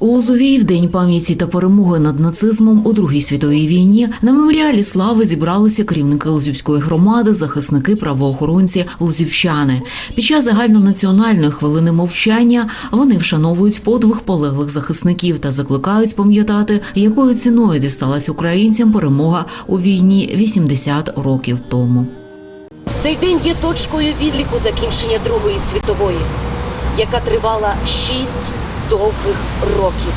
У Лозовій в день пам'яті та перемоги над нацизмом у Другій світовій війні на меморіалі слави зібралися керівники Лозівської громади, захисники, правоохоронці, лозівчани. Під час загальнонаціональної хвилини мовчання вони вшановують подвиг полеглих захисників та закликають пам'ятати, якою ціною дісталась українцям перемога у війні 80 років тому. Цей день є точкою відліку закінчення Другої світової, яка тривала шість довгих років,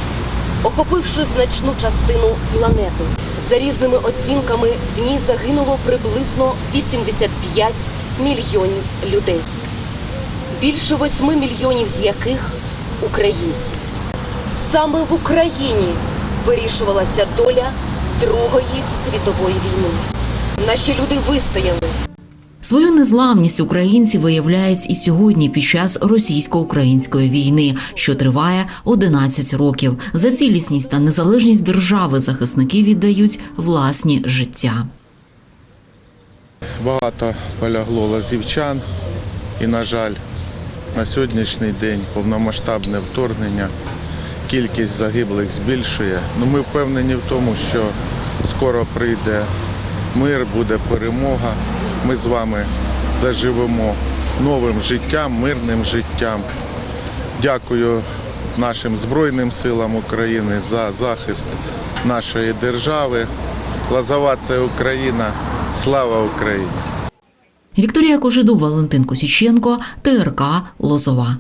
охопивши значну частину планети. За різними оцінками в ній загинуло приблизно 85 мільйонів людей, більше 8 мільйонів з яких українці. Саме в Україні вирішувалася доля Другої світової війни. Наші люди вистояли. Свою незламність українці виявляють і сьогодні під час російсько-української війни, що триває 11 років. За цілісність та незалежність держави захисники віддають власні життя. Багато полягло лазівчан і, на жаль, на сьогоднішній день повномасштабне вторгнення, кількість загиблих збільшує. Ну, ми впевнені в тому, що скоро прийде мир, буде перемога. Ми з вами заживемо новим життям, мирним життям. Дякую нашим Збройним силам України за захист нашої держави. Лазова це Україна. Слава Україні! Вікторія Кожедуб, Валентин Косіченко, ТРК Лозова.